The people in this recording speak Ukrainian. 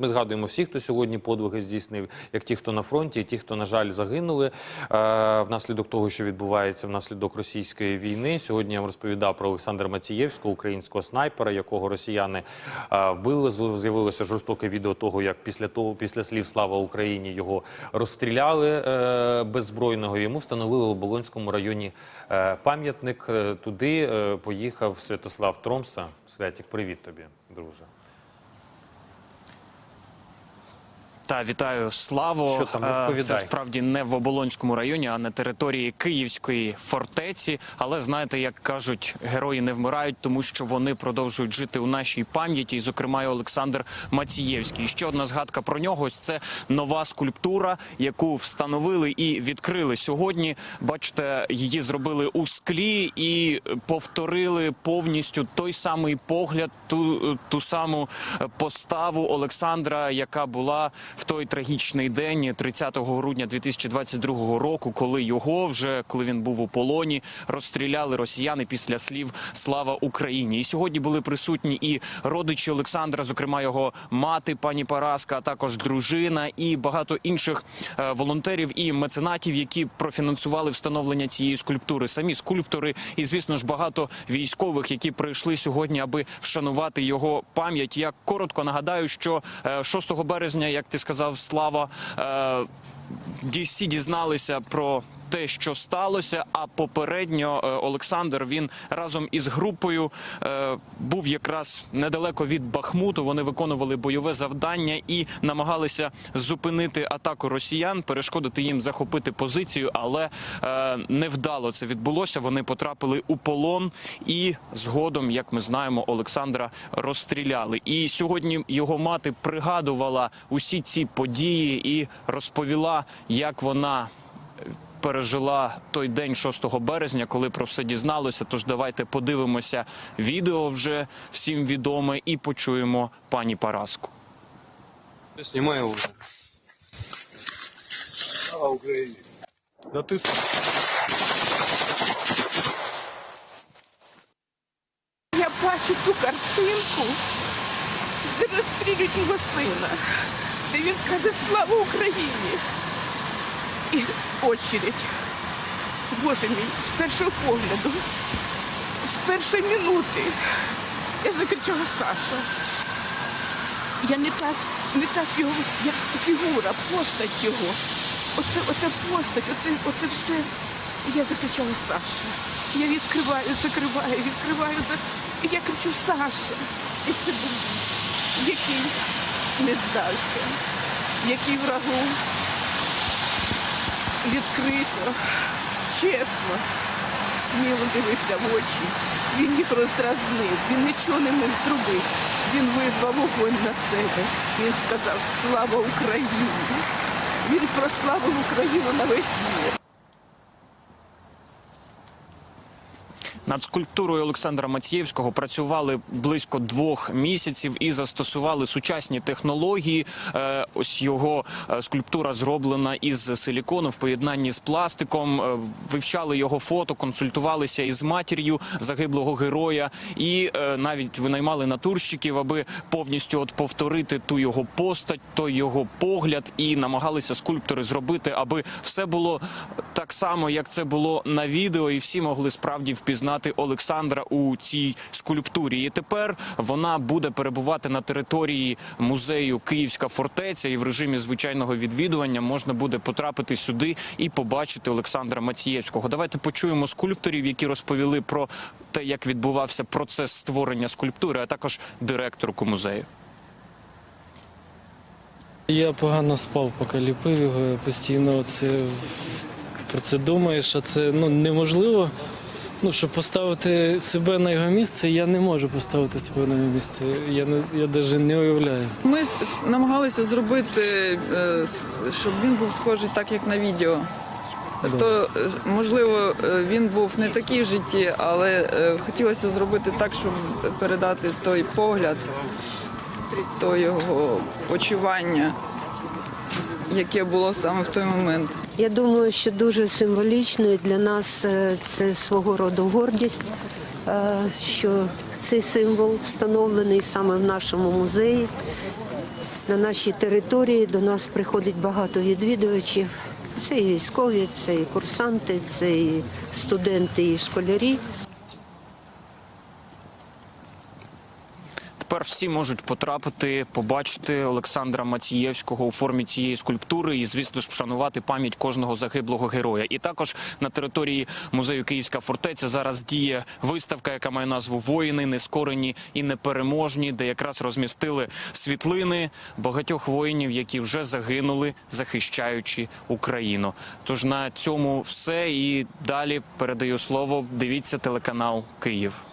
Ми згадуємо всіх, хто сьогодні подвиги здійснив, як ті, хто на фронті, і ті, хто, на жаль, загинули е, внаслідок того, що відбувається внаслідок російської війни. Сьогодні я вам розповідав про Олександра Мацієвського, українського снайпера, якого росіяни е, вбили. З'явилося жорстоке відео того, як після того, після слів Слава Україні його розстріляли е, беззбройного. Йому встановили у Болонському районі е, пам'ятник. Е, Туди е, поїхав Святослав Тромса. Святік, привіт тобі, друже. Та вітаю славу. Що там, Е, розповідай. Це справді не в Оболонському районі, а на території Київської фортеці. Але знаєте, як кажуть, герої не вмирають, тому що вони продовжують жити у нашій пам'яті. І, зокрема, і Олександр Мацієвський. І ще одна згадка про нього. Ось це нова скульптура, яку встановили і відкрили сьогодні. Бачите, її зробили у склі і повторили повністю той самий погляд, ту, ту саму е, поставу Олександра, яка була в той трагічний день, 30 грудня 2022 року, коли його вже коли він був у полоні, розстріляли росіяни після слів Слава Україні. І сьогодні були присутні і родичі Олександра, зокрема його мати, пані Параска, а також дружина і багато інших е, волонтерів і меценатів, які профінансували встановлення цієї скульптури. Самі скульптори, і звісно ж багато військових, які прийшли сьогодні, аби вшанувати його пам'ять. Я коротко нагадаю, що е, 6 березня, як ти сказав, слава. Всі дізналися про те, що сталося. А попередньо е, Олександр він разом із групою е, був якраз недалеко від Бахмуту. Вони виконували бойове завдання і намагалися зупинити атаку росіян, перешкодити їм захопити позицію, але е, невдало це відбулося. Вони потрапили у полон, і згодом, як ми знаємо, Олександра розстріляли. І сьогодні його мати пригадувала усі ці події і розповіла, як вона пережила той день 6 березня, коли про все дізналося. Тож давайте подивимося відео вже всім відоме і почуємо пані Параску. Снимай его. Слава Україні! Да Я бачу ту картинку, де розстрілюють його сина, де він каже Слава Україні! І очередь. Боже мій, з першого погляду, з першої минути я закричала Саша. Я не так, не так його, як фігура, постать його. Оце, оце постать, оце, оце все. Я закричала Саша. Я відкриваю, закриваю, відкриваю, за... І я кричу Саша. І це був який не здався, який врагу відкрито, чесно, сміло дивився в очі. Він їх роздразнив, він нічого не міг зробити. Він визвав вогонь на себе. Він сказав Слава Україні! Він прославив Україну на весь світ. Над скульптурою Олександра Мацієвського працювали близько двох місяців і застосували сучасні технології. Е, Ось його е, скульптура зроблена із силікону в поєднанні з пластиком. Е, Вивчали його фото, консультувалися із матір'ю загиблого героя, і навіть винаймали натурщиків, аби повністю от повторити ту його постать, той його погляд, і намагалися скульптори зробити, аби все було так само, як це було на відео, і всі могли справді впізнати Олександра у цій скульптурі. І тепер вона буде перебувати на території музею Київська фортеця, і в режимі звичайного відвідування можна буде потрапити сюди і побачити Олександра Мацієвського. Давайте почуємо скульпторів, які розповіли про те, як відбувався процес створення скульптури, а також директорку музею. Я погано спав, поки ліпив його. Постійно це, про це думаєш, а це ну, неможливо. Ну, щоб поставити себе на його місце, я не можу поставити себе на його місце. Я не я навіть не уявляю. Ми намагалися зробити, е, щоб він був схожий так, як на відео. То е, можливо е, він був не такий в житті, але хотілося зробити так, щоб передати той погляд, то його почування, яке було саме в той момент. Я думаю, що дуже символічно для нас е, це свого роду гордість, е, що цей символ встановлений саме в нашому музеї. на нашій території. До нас приходить багато відвідувачів. Це і військові, це і курсанти, це і студенти, і школярі. Тепер всі можуть потрапити, побачити Олександра Мацієвського у формі цієї скульптури і, звісно ж, вшанувати пам'ять кожного загиблого героя. І також на території музею Київська фортеця зараз діє виставка, яка має назву Воїни нескорені і непереможні, де якраз розмістили світлини багатьох воїнів, які вже загинули, захищаючи Україну. Тож на цьому все і далі передаю слово. Дивіться телеканал Київ.